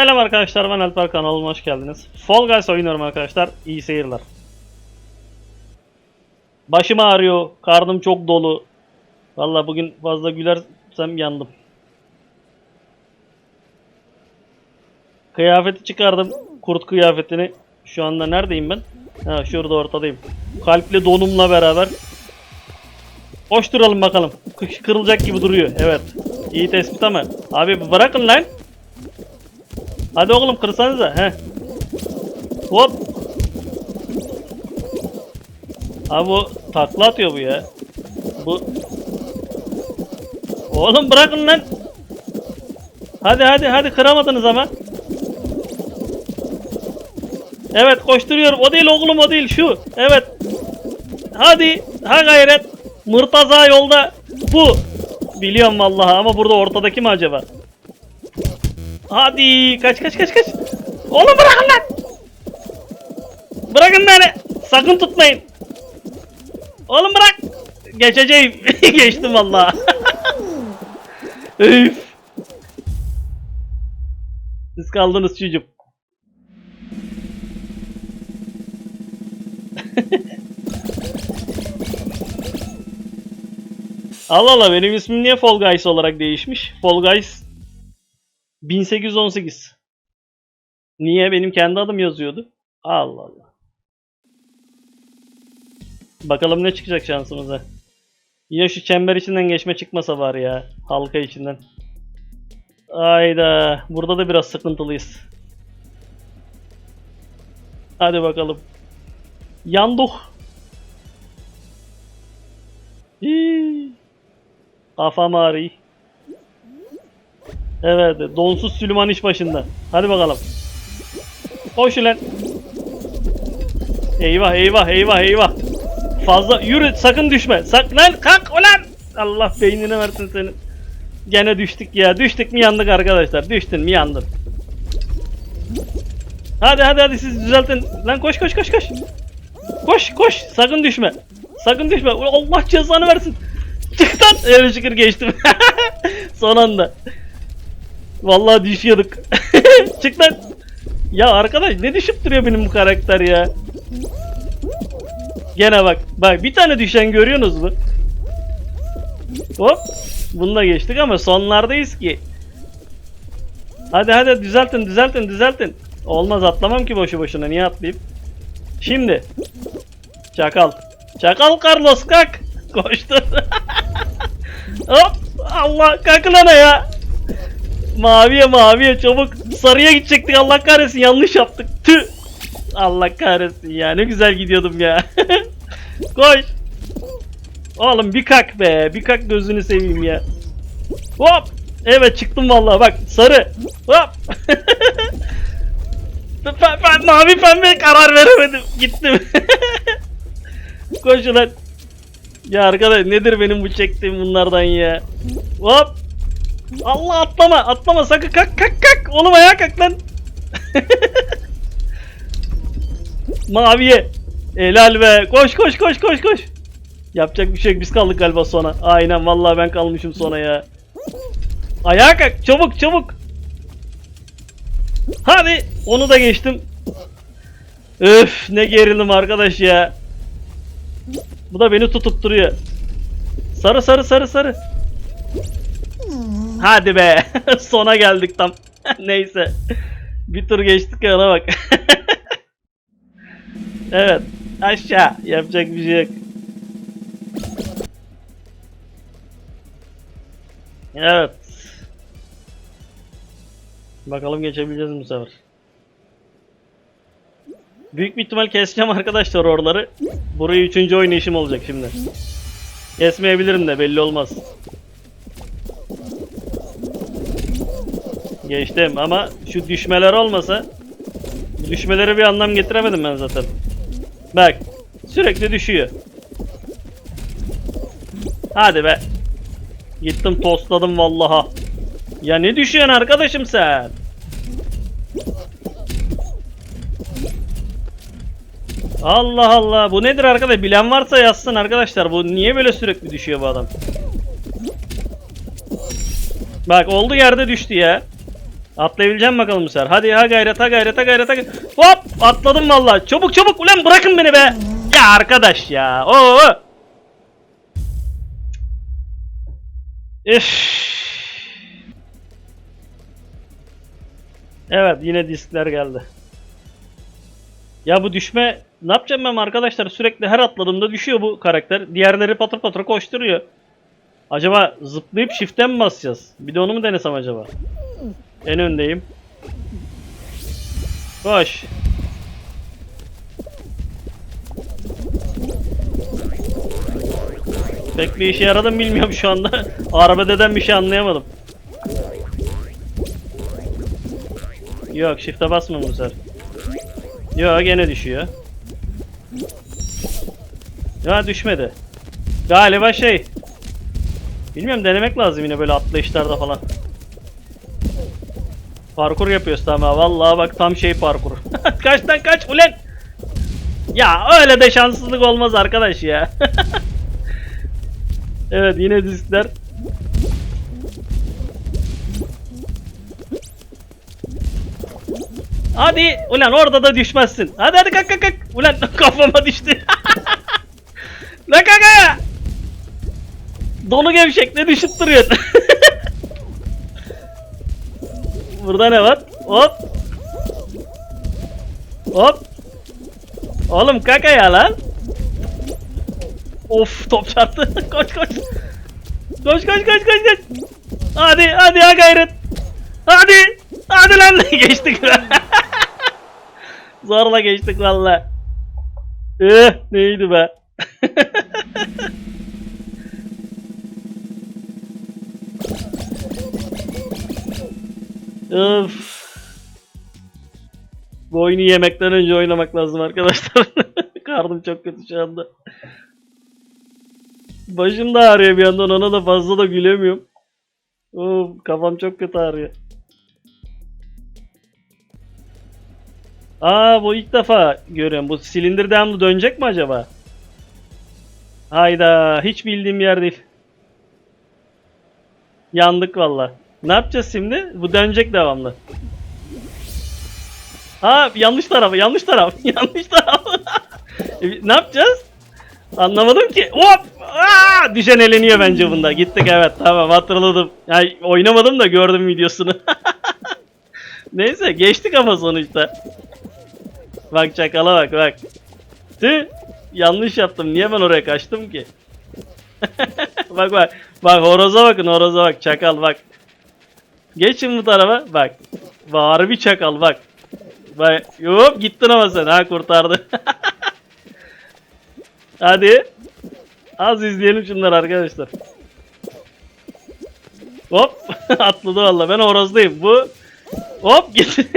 Selam arkadaşlar ben Alper kanalıma hoş geldiniz. Fall Guys oynuyorum arkadaşlar. İyi seyirler. Başım ağrıyor. Karnım çok dolu. Valla bugün fazla gülersem yandım. Kıyafeti çıkardım. Kurt kıyafetini. Şu anda neredeyim ben? Ha şurada ortadayım. Kalpli donumla beraber. Hoş duralım bakalım. Kırılacak gibi duruyor. Evet. İyi tespit ama. Abi bırakın lan. Hadi oğlum kırsanıza. He. Hop. Abi bu takla atıyor bu ya. Bu. Oğlum bırakın lan. Hadi hadi hadi kıramadınız ama. Evet koşturuyorum. O değil oğlum o değil şu. Evet. Hadi. Ha gayret. Mırtaza yolda. Bu. Biliyorum vallahi ama burada ortadaki mi acaba? Hadi kaç kaç kaç kaç. Oğlum bırakın lan. Bırakın beni. Sakın tutmayın. Oğlum bırak. Geçeceğim. Geçtim vallahi. Üf. Siz kaldınız çocuğum. Allah Allah benim ismim niye Fall Guys olarak değişmiş? Fall Guys 1818. Niye? Benim kendi adım yazıyordu. Allah Allah. Bakalım ne çıkacak şansımıza. Yine şu çember içinden geçme çıkmasa var ya. Halka içinden. Ayda. Burada da biraz sıkıntılıyız. Hadi bakalım. Yandık. Hii. Kafam ağrıyor. Evet, donsuz Süleyman iş başında. Hadi bakalım. Koş ulan. Eyvah, eyvah, eyvah, eyvah. Fazla yürü, sakın düşme. Sak lan kalk ulan. Allah beynini versin senin. Gene düştük ya. Düştük mi yandık arkadaşlar. Düştün mi yandın. Hadi hadi hadi siz düzeltin. Lan koş koş koş koş. Koş koş. Sakın düşme. Sakın düşme. Allah cezanı versin. Çık lan. Evet şükür geçtim. Son anda. Vallahi düşüyorduk. Çık lan. Ya arkadaş ne düşüp duruyor benim bu karakter ya. Gene bak. Bak bir tane düşen görüyorsunuz mu? Hop. Bununla geçtik ama sonlardayız ki. Hadi hadi düzeltin düzeltin düzeltin. Olmaz atlamam ki boşu boşuna. Niye atlayayım? Şimdi. Çakal. Çakal Carlos kalk. Koştu. Hop. Allah kalkın ana ya. Maviye maviye çabuk. Sarıya gidecektik Allah kahretsin yanlış yaptık. Tüh. Allah kahretsin ya ne güzel gidiyordum ya. Koş. Oğlum bir kalk be. Bir kalk gözünü seveyim ya. Hop. Evet çıktım vallahi bak sarı. Hop. ben, ben mavi pembe karar veremedim. Gittim. Koş ulan. Ya arkadaş nedir benim bu çektiğim bunlardan ya. Hop. Allah atlama atlama sakın kalk kalk kalk. Oğlum ayağa kalk lan. Maviye. Helal be. Koş koş koş koş koş. Yapacak bir şey yok. Biz kaldık galiba sona. Aynen vallahi ben kalmışım sona ya. Ayağa kalk. Çabuk çabuk. Hadi. Onu da geçtim. Öf ne gerildim arkadaş ya. Bu da beni tutup duruyor. Sarı sarı sarı sarı. Hadi be. Sona geldik tam. Neyse. Bir tur geçtik ya ona bak. evet. Aşağı. Yapacak bir şey yok. Evet. Bakalım geçebileceğiz mi bu sefer. Büyük bir ihtimal keseceğim arkadaşlar oraları. Burayı üçüncü oynayışım olacak şimdi. Kesmeyebilirim de belli olmaz. Geçtim ama şu düşmeler olmasa düşmelere bir anlam getiremedim ben zaten. Bak sürekli düşüyor. Hadi be. Gittim tostladım vallaha. Ya ne düşüyorsun arkadaşım sen? Allah Allah bu nedir arkadaş bilen varsa yazsın arkadaşlar bu niye böyle sürekli düşüyor bu adam? Bak oldu yerde düştü ya. Atlayabileceğim bakalım bu sefer. Hadi ha gayret ha gayret ha gayret ha gayret. Hop atladım vallahi. Çabuk çabuk ulan bırakın beni be. Ya arkadaş ya. Oo. Üf. Evet yine diskler geldi. Ya bu düşme ne yapacağım ben arkadaşlar sürekli her atladığımda düşüyor bu karakter. Diğerleri patır patır koşturuyor. Acaba zıplayıp shift'ten mi basacağız? Bir de onu mu denesem acaba? En öndeyim. Koş. Pek bir işe yaradı mı bilmiyorum şu anda. Arbededen bir şey anlayamadım. Yok shift'e basmam bu sefer. Yok gene düşüyor. Ya düşmedi. Galiba şey. Bilmiyorum denemek lazım yine böyle atlayışlarda falan. Parkur yapıyoruz tamam. Vallahi bak tam şey parkur. Kaçtan kaç ulan. Ya öyle de şanssızlık olmaz arkadaş ya. evet yine diskler. Hadi ulan orada da düşmezsin. Hadi hadi kalk kalk kalk. Ulan kafama düştü. Lan kanka. Dolu gevşek ne düşüp? Burada ne var? Hop. Hop. Oğlum kaka ya lan. Of top çarptı. koş koş. Koş koş koş koş koş. Hadi hadi ha gayret. Hadi. Hadi lan geçtik. Zorla geçtik valla. Eh neydi be. Öf. Bu oyunu yemekten önce oynamak lazım arkadaşlar. Karnım çok kötü şu anda. Başım da ağrıyor bir yandan ona da fazla da gülemiyorum. Of, kafam çok kötü ağrıyor. Aa bu ilk defa görüyorum. Bu silindir devamlı dönecek mi acaba? Hayda hiç bildiğim yer değil. Yandık valla. Ne yapacağız şimdi? Bu dönecek devamlı. Ha yanlış tarafı yanlış taraf yanlış taraf. E, ne yapacağız? Anlamadım ki. Hop! Aa! Düşen eleniyor bence bunda. Gittik evet tamam hatırladım. Yani oynamadım da gördüm videosunu. Neyse geçtik ama sonuçta. Bak çakala bak bak. Tüh! Yanlış yaptım. Niye ben oraya kaçtım ki? bak bak. Bak horoza bakın horoza bak. Çakal bak. Geçin bu tarafa. Bak. Var bir çakal bak. Bak. Hop gittin ama sen ha kurtardı. Hadi. Az izleyelim şunları arkadaşlar. Hop atladı valla ben horozdayım. Bu hop git.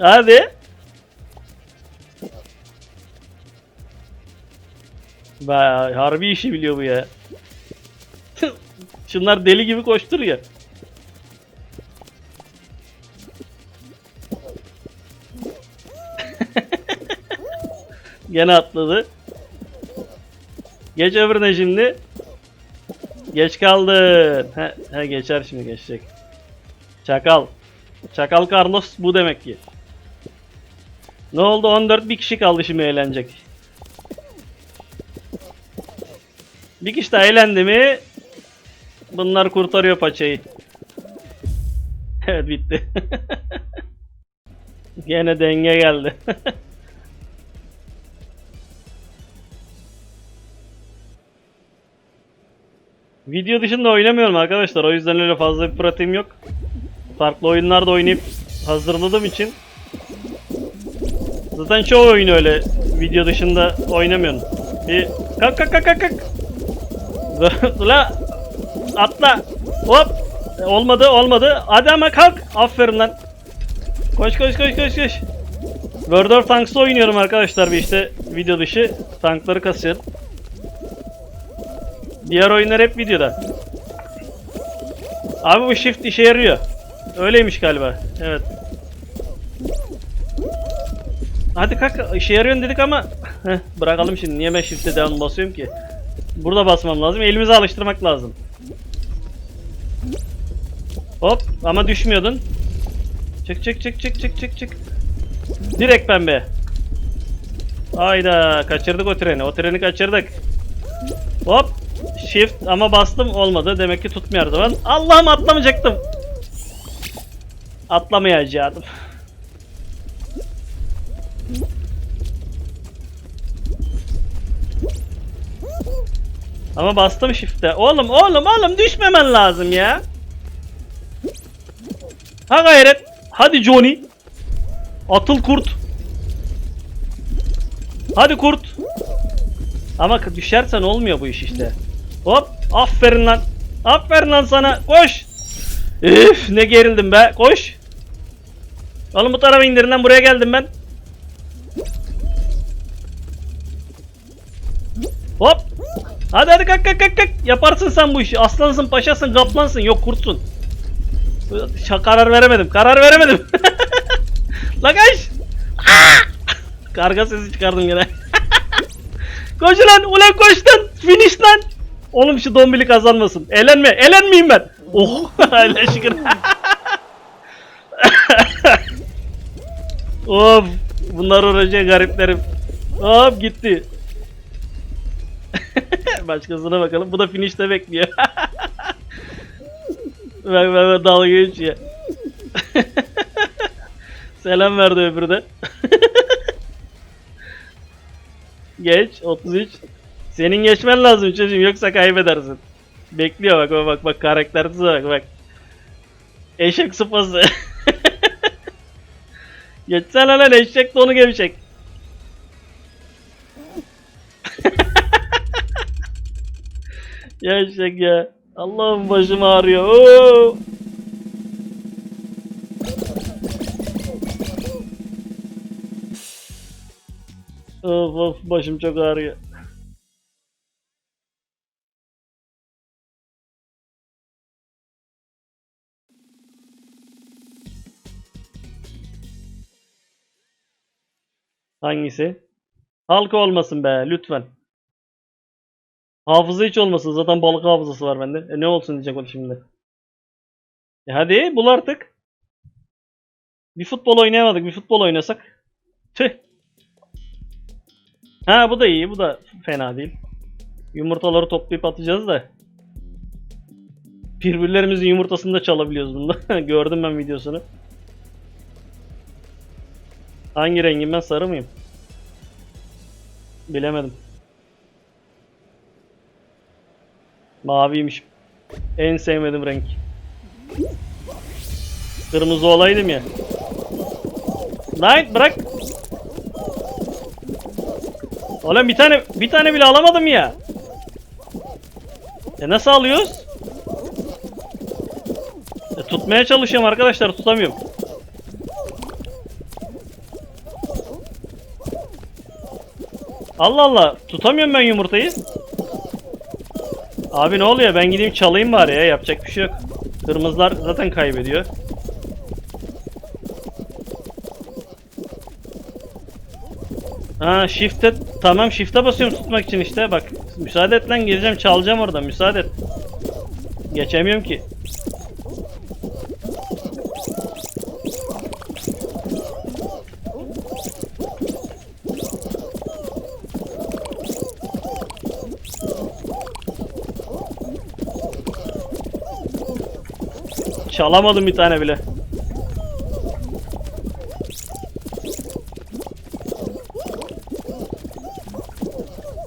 Hadi. Vay harbi işi biliyor bu ya. Şunlar deli gibi koşturuyor. Gene atladı. Geç öbürüne şimdi. Geç kaldın. He, he geçer şimdi geçecek. Çakal. Çakal Carlos bu demek ki. Ne oldu 14 bir kişi kaldı şimdi eğlenecek. Bir kişi daha eğlendi mi bunlar kurtarıyor paçayı. evet bitti. Gene denge geldi. Video dışında oynamıyorum arkadaşlar. O yüzden öyle fazla bir pratiğim yok. Farklı oyunlarda oynayıp hazırladığım için Zaten çoğu oyun öyle video dışında oynamıyorum. Bir kalk kalk kalk kalk. La atla. Hop. Olmadı olmadı. Hadi ama kalk. Aferin lan. Koş koş koş koş koş. World of Tanks'ta oynuyorum arkadaşlar bir işte video dışı. Tankları kasıyorum. Diğer oyunlar hep videoda. Abi bu shift işe yarıyor. Öyleymiş galiba. Evet. Hadi kalk işe yarıyor dedik ama Heh, bırakalım şimdi. Niye ben shift'e devam basıyorum ki? Burada basmam lazım. Elimizi alıştırmak lazım. Hop ama düşmüyordun. Çık çık çık çık çık çık çık. Direkt pembe. Hayda kaçırdık o treni. O treni kaçırdık. Hop. Shift ama bastım olmadı. Demek ki tutmuyor zaman. Allah'ım atlamayacaktım. Atlamayacaktım. Ama bastım shift'e. Oğlum oğlum oğlum düşmemen lazım ya. Ha gayret. Hadi Johnny. Atıl kurt. Hadi kurt. Ama düşersen olmuyor bu iş işte. Hop. Aferin lan. Aferin lan sana. Koş. Üf ne gerildim be. Koş. Oğlum bu tarafa indirin lan. Buraya geldim ben. Hop. Hadi hadi kalk kalk kalk kalk. Yaparsın sen bu işi. Aslansın, paşasın, kaplansın. Yok kurtsun. Şa- karar veremedim. Karar veremedim. La kaç. Karga sesi çıkardım yine. koş lan. Ulan koş lan. Finish lan. Oğlum şu dombili kazanmasın. Elenme. Elenmeyeyim ben. Oh. Hele şükür. of. Bunlar uğraşıyor gariplerim. Hop gitti. Başkasına bakalım. Bu da finish'te bekliyor. Bak bak dalga geçiyor. Selam verdi öbürü de. Geç 33. Senin geçmen lazım çocuğum yoksa kaybedersin. Bekliyor bak bak bak bak karaktersiz bak bak. Eşek sıpası. Geçsene lan eşek donu gevşek. ya eşek ya. Allah'ım başım ağrıyor. Oo. Of of başım çok ağrıyor. Hangisi? Halka olmasın be lütfen. Hafıza hiç olmasın. Zaten balık hafızası var bende. E ne olsun diyecek o şimdi. E hadi bul artık. Bir futbol oynayamadık. Bir futbol oynasak. Tüh. Ha bu da iyi. Bu da fena değil. Yumurtaları toplayıp atacağız da. Birbirlerimizin yumurtasını da çalabiliyoruz bunda. Gördüm ben videosunu. Hangi rengim ben sarı mıyım? Bilemedim. Maviymiş. En sevmediğim renk. Kırmızı olaydım ya. Lan bırak. Oğlum bir tane bir tane bile alamadım ya. E nasıl alıyoruz? E, tutmaya çalışıyorum arkadaşlar tutamıyorum. Allah Allah tutamıyorum ben yumurtayı. Abi ne oluyor ben gideyim çalayım bari ya yapacak bir şey yok. Kırmızılar zaten kaybediyor. Ha shift'e tamam shift'e basıyorum tutmak için işte bak müsaade et lan geleceğim çalacağım orada müsaade et. Geçemiyorum ki. Çalamadım bir tane bile.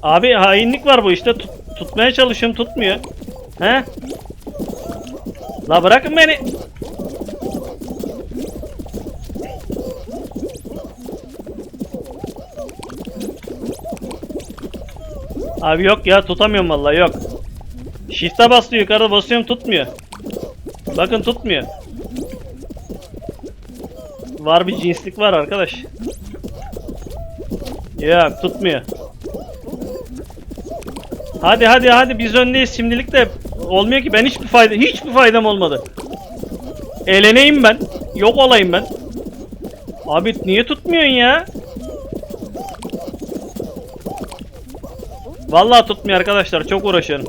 Abi hainlik var bu işte. Tut- tutmaya çalışıyorum tutmuyor. He? La bırakın beni. Abi yok ya tutamıyorum vallahi yok. Shift'e bastı yukarı basıyorum tutmuyor. Bakın tutmuyor. Var bir cinslik var arkadaş. Ya tutmuyor. Hadi hadi hadi biz öndeyiz şimdilik de olmuyor ki ben hiçbir fayda hiçbir faydam olmadı. Eleneyim ben. Yok olayım ben. Abi niye tutmuyorsun ya? Vallahi tutmuyor arkadaşlar çok uğraşıyorum.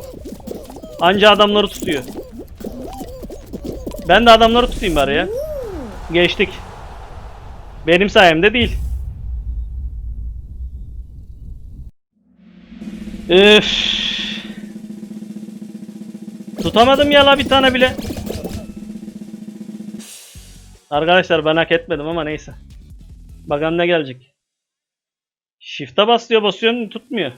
Anca adamları tutuyor. Ben de adamları tutayım bari ya. Geçtik. Benim sayemde değil. Üf. Tutamadım ya la bir tane bile. Arkadaşlar ben hak etmedim ama neyse. Bakalım ne gelecek. Shift'e basıyor basıyorsun tutmuyor.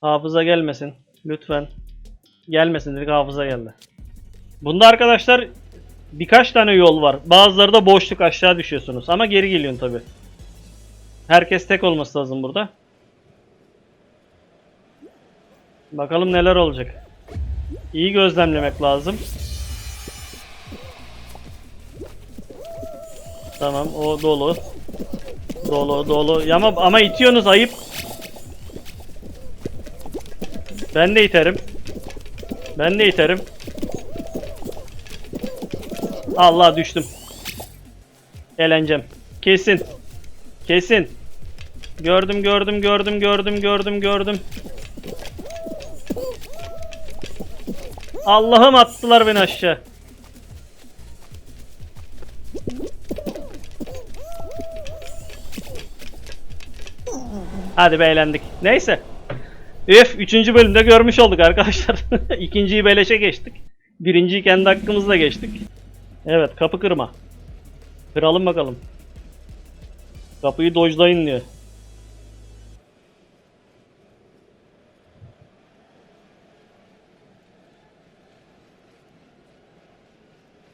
Hafıza gelmesin. Lütfen. Gelmesin dedik hafıza geldi. Bunda arkadaşlar birkaç tane yol var. Bazıları da boşluk aşağı düşüyorsunuz. Ama geri geliyorsun tabi. Herkes tek olması lazım burada. Bakalım neler olacak. İyi gözlemlemek lazım. Tamam o dolu. Dolu dolu. Ama, ama itiyorsunuz ayıp. Ben de iterim. Ben de iterim. Allah düştüm. Eğleneceğim. Kesin. Kesin. Gördüm gördüm gördüm gördüm gördüm gördüm. Allah'ım attılar beni aşağı. Hadi be eğlendik. Neyse. Üf 3. bölümde görmüş olduk arkadaşlar. İkinciyi beleşe geçtik. Birinciyi kendi hakkımızla geçtik. Evet kapı kırma. Kıralım bakalım. Kapıyı dojlayın diyor.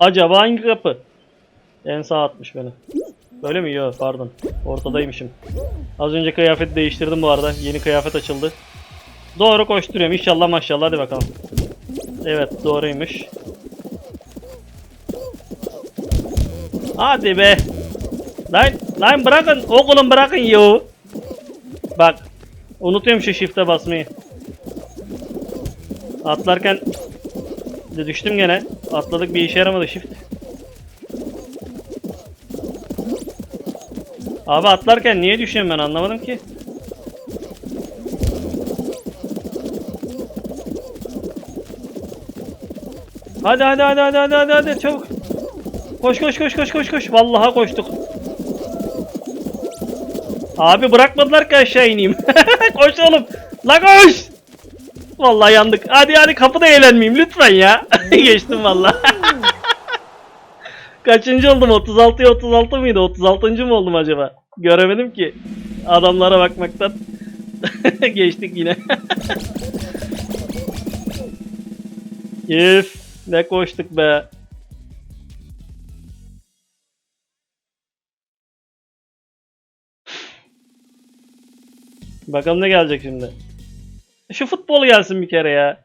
Acaba hangi kapı? En sağ atmış beni. Öyle mi? Yok pardon. Ortadaymışım. Az önce kıyafet değiştirdim bu arada. Yeni kıyafet açıldı. Doğru koşturuyorum. İnşallah maşallah hadi bakalım. Evet doğruymuş. Hadi be. Lan, lan bırakın. Oğlum bırakın yo. Bak. Unutuyorum şu shift'e basmayı. Atlarken de düştüm gene. Atladık bir işe yaramadı shift. Abi atlarken niye düşüyorum ben anlamadım ki. Hadi hadi hadi hadi hadi hadi hadi çabuk. Koş koş koş koş koş koş. Vallahi koştuk. Abi bırakmadılar ki aşağı ineyim. koş oğlum. La koş. Vallahi yandık. Hadi hadi kapıda eğlenmeyeyim lütfen ya. Geçtim vallahi. Kaçıncı oldum? 36'ya 36 mıydı? 36. mı oldum acaba? Göremedim ki. Adamlara bakmaktan. Geçtik yine. Üf, ne koştuk be. Bakalım ne gelecek şimdi. Şu futbol gelsin bir kere ya.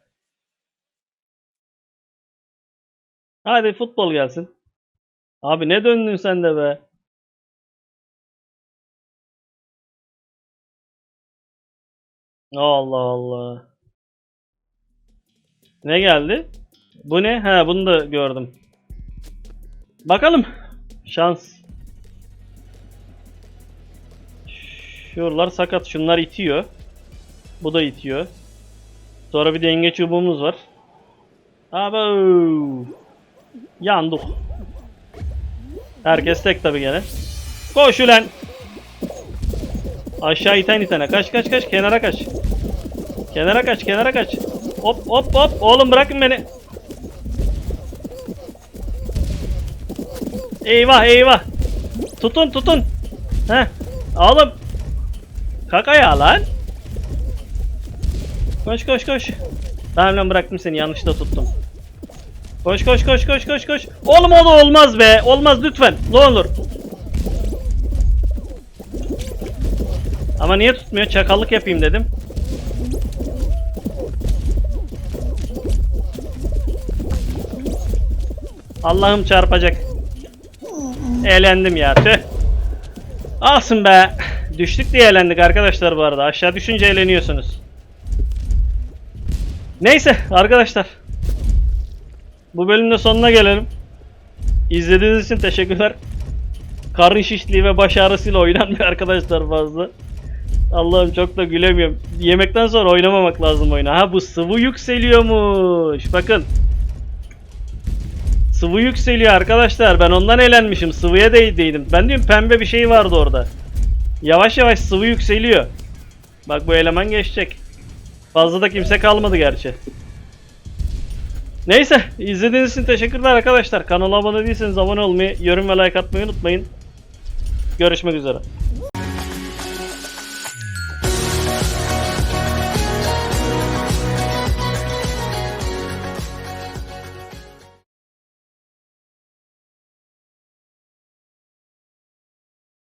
Hadi futbol gelsin. Abi ne döndün sen de be? Allah Allah. Ne geldi? Bu ne? Ha bunu da gördüm. Bakalım. Şans. Şuralar sakat. Şunlar itiyor. Bu da itiyor. Sonra bir denge çubuğumuz var. Abo. Yandık. Herkes tek tabi gene. Koş ulan. Aşağı iten itene. Kaç kaç kaç. Kenara kaç. Kenara kaç. Kenara kaç. Hop hop hop. Oğlum bırakın beni. Eyvah eyvah. Tutun tutun. Heh. Oğlum. Kaka ya lan. Koş koş koş. Tamam lan bıraktım seni yanlışlıkla tuttum. Koş koş koş koş koş koş. Oğlum o olmaz be. Olmaz lütfen. Ne olur. Ama niye tutmuyor? Çakallık yapayım dedim. Allah'ım çarpacak. Eğlendim ya tüh. Alsın be. Düştük diye eğlendik arkadaşlar bu arada. Aşağı düşünce eğleniyorsunuz. Neyse arkadaşlar. Bu bölümde sonuna gelelim. İzlediğiniz için teşekkürler. Karın şişliği ve baş ağrısıyla oynanmıyor arkadaşlar fazla. Allah'ım çok da gülemiyorum. Yemekten sonra oynamamak lazım oyunu. Ha bu sıvı yükseliyormuş. Bakın. Sıvı yükseliyor arkadaşlar. Ben ondan eğlenmişim. Sıvıya değ değdim. Ben diyorum pembe bir şey vardı orada. Yavaş yavaş sıvı yükseliyor. Bak bu eleman geçecek. Fazla da kimse kalmadı gerçi. Neyse izlediğiniz için teşekkürler arkadaşlar. Kanala abone değilseniz abone olmayı, yorum ve like atmayı unutmayın. Görüşmek üzere.